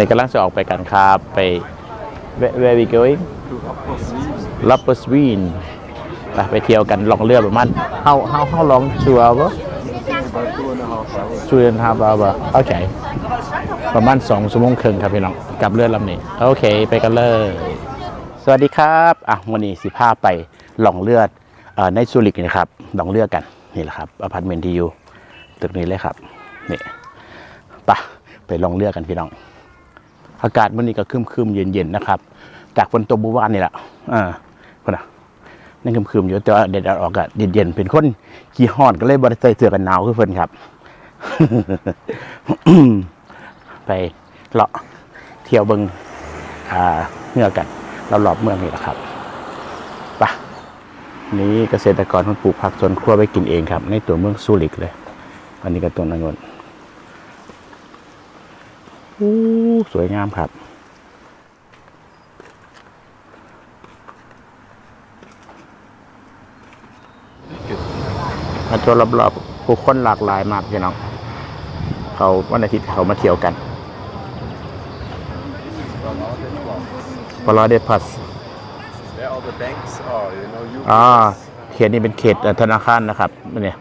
ในกำลังจะออกไปกันครับไป where where we going l a p p e r s w i n ไปไปเที่ยวกันลองเรือประมาณ how how how long two hour two and a half hour โอเคประมาณ2ชั่วโมงครึ่งครับพี่น้องกับเรือลำนี้โอเค ไปกันเลย สวัสดีครับอะวันนี้สิพาไปล่องเลือดอในซูริกนะครับล่องเลือดกันนี่แหละครับอพาร์ตเมนต์ที่อยู่ตึกนี้เลยครับนี่ไปะไปลองเลือดกันพี่น้อง อากาศวันนี้ก็ครึมๆเย็นๆนะครับ จากฝนตกเมื่อวานนี่แหละอ่าคนน่ะนั่งครึมๆอยู่แต่ว่าเด็ดออกอะเย็นๆเป็นคนขี้ฮ้อนก็เลยบริใส่เสื้อกันหนาวคือเพิ่นครับ ไปเลาะเที่ยวเบิงอ่าเมื่อกันเราหลอบเมืองนี่แหละครับไปะนี้เกษตรกรคนปลูกผักสวนครัวไปกินเองครับ ในตัวเมืองซูริกเลย อันนี้ก็ต้นองุ่น อู้สวยงามครับ มาทัวร์รอบๆผู้คนหลากหลายมากพี่น้อง เขาวันอาทิตย์เขามาเที่ยวกันปลอเดพัส Where all the banks are, you know, you อ่าเขตนี้เป็นเขตเอ่อธนาคารนะครับเนี่ย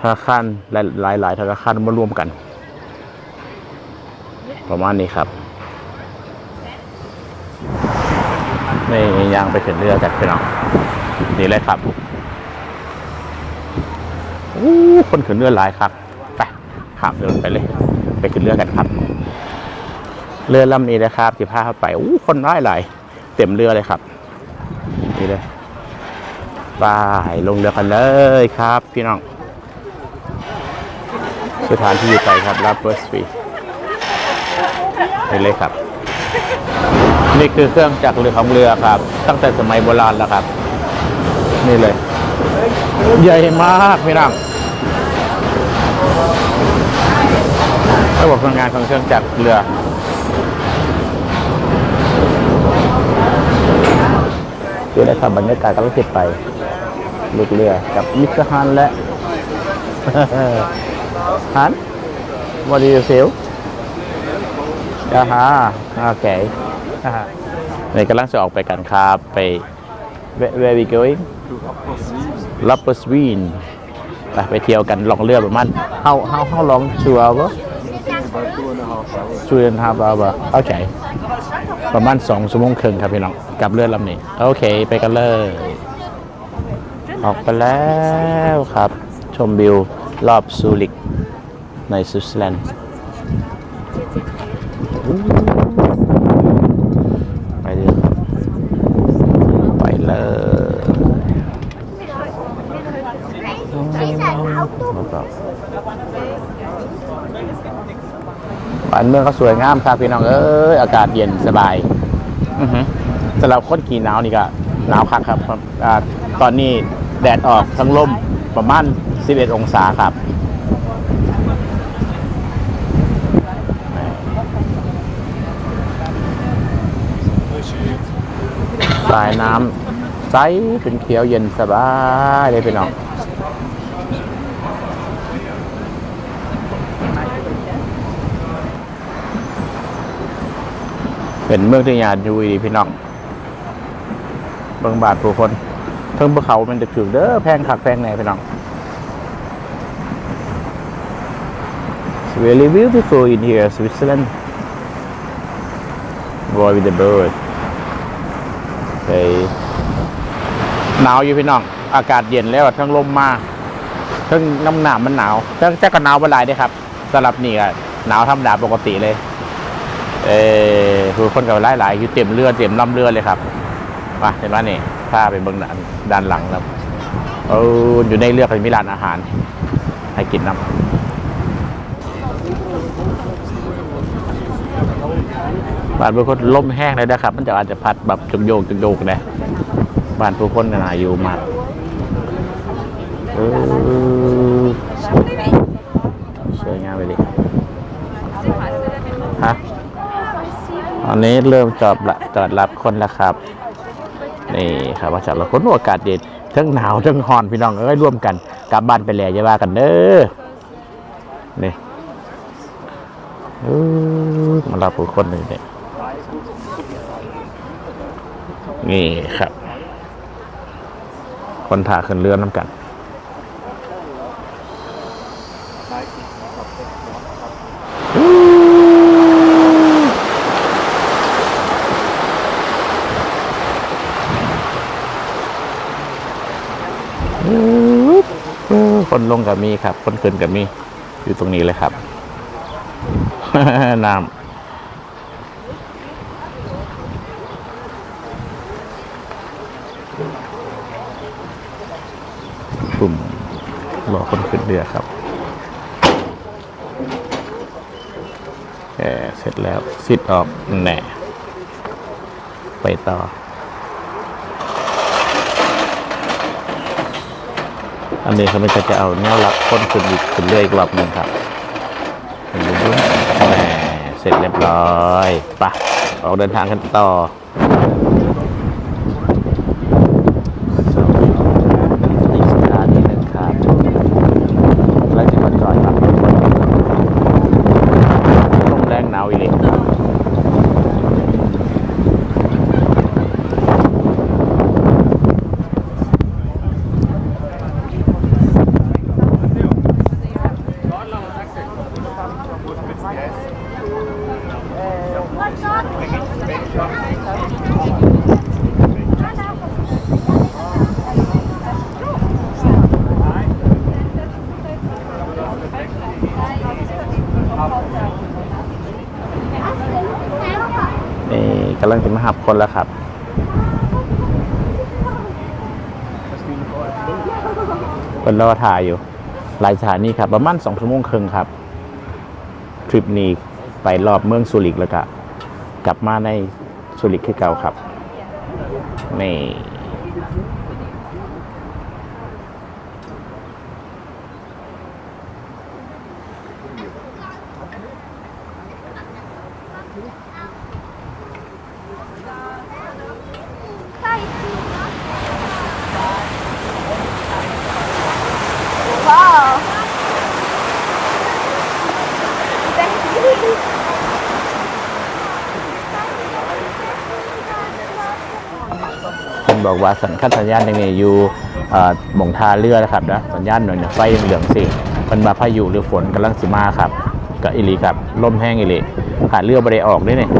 ธนาคารหลายหลายๆธนาคารมารวมกัน ประมาณนี้ครับนี่ยางไปขึ้นเรือกันพี่น้องนี่เลยครับอู้คนขึ้นเรือหลายครับไปขับเรือไปเลย ไปขึ้นเรือกันครับ เรือลำนี้นะครับที่พาเข้าไปอู้คนร้ายหลายเต็มเรือเลยครับนี่เลยไปลงเรือกันเลยครับ พี่น้องสถานที่ไปครับรับเบอร์สปี ไปเลยครับ นี่คือเครื่องจักรเรือของเรือครับ ตั้งแต่สมัยโบราณแล้วครับ นี่เลย ใหญ่มากพี่น้องระบบพลังงานของเครื่องจักรเรือ เดี๋ยวได้ครับรรยากาศกำลังติดไปลูกเรือกับมิสเตอร์ฮันและฮัน what do you feel อ่าฮะโอเคอ่าฮะในกำลังจะออกไปกันครับไป where where we going to Upper l a p p e r s w i n ไปไปเที่ยวกันลองเรือประมาณ how how how long two hour about two and a half hours. two and a half hour โอเคประมาณสองชั่วโมงครึ่งครับพี่น้องกับเรือลำนี้ โอเค ไปกันเลย ออกไปแล้วครับ ชมวิวรอบซูริกในสวิตเซอร์แลนด์ ไปเลยครับไปเลยครับบ้านเมืองก็สวยงามครับพี่น้องเอ้ยอากาศเย็นสบายอือฮึสำหรับคนขี่หนาวนี่ก็หนาวคักครับอตอนนี้แดดออกทั้งลมประมาณ 11 องศาครับ สายน้ำใสเป็นเขียวเย็นสบายเลยพี่น้องเป็นเมืองที่ยาดูดีพี่น้องเบิ่งบาทผู้คนเทิงภูเขามันจะถึงเด้อแพงคักแพงไหนพี่น้อง It's really beautiful in here Switzerland Boy with the bird ไปหนาวอยู่พี่น้อง อากาศเย็นแล้วทั้งลมมาทั้งน้ำหนามันหนาวทั้งแจะก็หนาวเวลายได้ครับสำหรับนี่ก็หนาวธรรมดาปกติเลย เออคือคนกับหลายๆอยู่เต็มเรือเต็มลำเรือเลยครับมาเห็นไหมนี่พาไปเบื้องด้านด้านหลังครับเอออยู่ในเรือก็มีร้านอาหาร ให้กินน้ำ บ้านผู้คนล่มแห้งเลยนะครับ มันจะอาจจะพัดแบบจงโยกจงโยกนะบ้านผู้คนกันอาอยู่มากเออสวยงามไปเลยฮะตอนนี้เริ่มจอดละจอดรับคนแล้วครับ นี่ครับว่าจอดรับคนอ้อากาศเย็นทั้งหนาวทั้งร้อนพี่น้องเอ้ยร่วมกันกลับบ้านไปแล้วอย่าว่ากันเด้อนี่เออมารับผู้คนหนึ่งเนี่ย นี่ครับ คนถ่าขึ้นเรือน้ำกัน คนลงกับมีครับ คนขึ้นกับมี อยู่ตรงนี้เลยครับ น้ำ ปุ่มรอคนขึ้นเรือครับแหมเสร็จแล้วซิดออกแหน่ไปต่ออันนี้เขาไม่จะเอาแนวรับคนขึ้นอีกขึ้นเรื่อยอีกรอบหนึ่งครับเห็นดูแหมเสร็จเรียบร้อยไปะออกเดินทางกันต่ออีกสถานีหนึ่งครับแล้วจะมาจอดครับลมแรงหนาวอีกเลยนี่ กำลังจะมาหับคนแล้วครับ เป็นรอถ่ายอยู่ หลายสถานีครับ ประมาณสองชั่วโมงครึ่งครับ ทริปนี้ไปรอบเมืองสุริกแล้วก็กลับมาในสุริกคือเก่าครับ นี่ บอกว่าสัญญญาณตรงนี้อยู่หม่งท่าเรือนะครับนะสัญญาณหน่อยเนี่ยไฟเหลืองสิมันมาพายุหรือฝนกำลังสิมาครับกับอิลีครับลมแห้งอิลีขาดเรือบริออกด้วยเนี่ย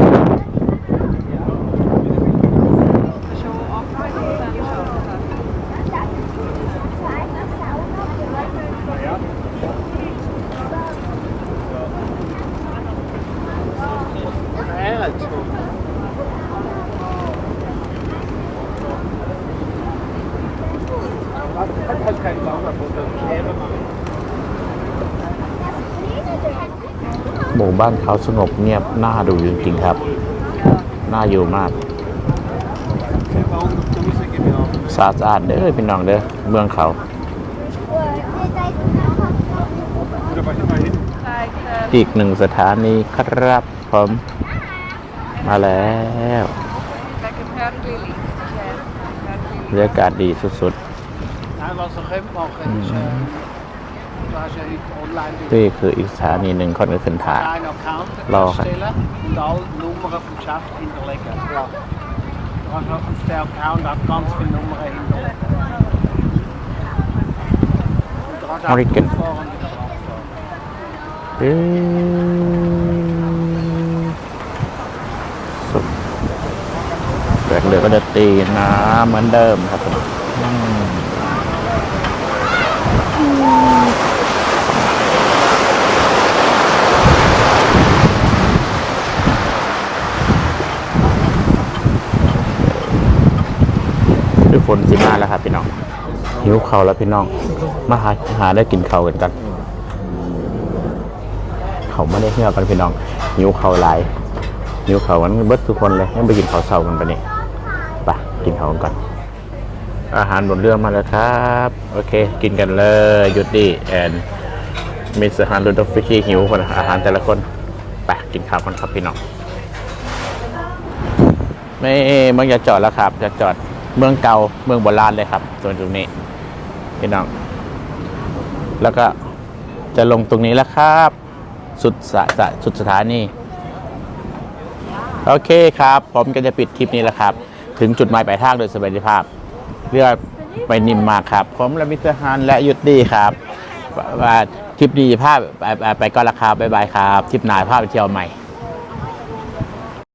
หมู่บ้านเขาสงบเงียบน่าดูจริงๆครับ น่าอยู่มาก สะอาดๆเด้อพี่น้องเด้อเมืองเขาอีกหนึ่งสถานีครับผมมาแล้ว Lekker Pergili. Ja, บรรยากาศดีสุด Hij was er helemaal geen. Dus, uh, waar ze het online doen. นี่คืออีกสถานีหนึ่งคนก็ขึ้นถ่าย Zijn account Lager. erstellen en dan nummer van Schaft hinterlegen. Ja. Dan gaan we op de account afkant van nummer hinterleggen. En dan Hurricane. gaat het volgende eraf. เอ๊ะสุดแบกเรือก็จะตีน้ำเหมือนเดิมครับผม นสิมาแล้วครับพี่น้องหิวเขาวแล้วพี่น้อง มาหาหาได้กินเขาวกันกันเขาไม่ได้เที่ยวกันพี่น้องหิวเขาวหลายหิวเขาวกันเบิดทุกคนเลยยังไปกินข้าวเช้ากันไปนี่ไปกินข้าวกันก่อนอาหารบนเรือมาแล้วครับ โอเค กินกันเลยหยุดดีแอนมิสฮารุดฟิชี่หิวคนอาหารแต่ละคนไปกินข้าวกันครับพี่น้องไม่เมืองจะจอดแล้วครับ จะจอด เมืองเก่าเมืองโบราณเลยครับส่วนตรงนี้พี่น้อง แล้วก็จะลงตรงนี้แล้วครับ สุดสะสะสุดสถานีโอเคครับ ผมก็จะปิดทริปนี้แล้วครับ ถึงจุดหมายปลายทางโดยสวัสดิภาพ เรือไปนิมมาครับ ผมและมิสเตอร์ฮันและยุทธดีครับว่าว่าทริปนี้ภาพไปไปไปก่อนละครับบ๊ายบายครับทริปหน้าภาพไปเที่ยวใหม่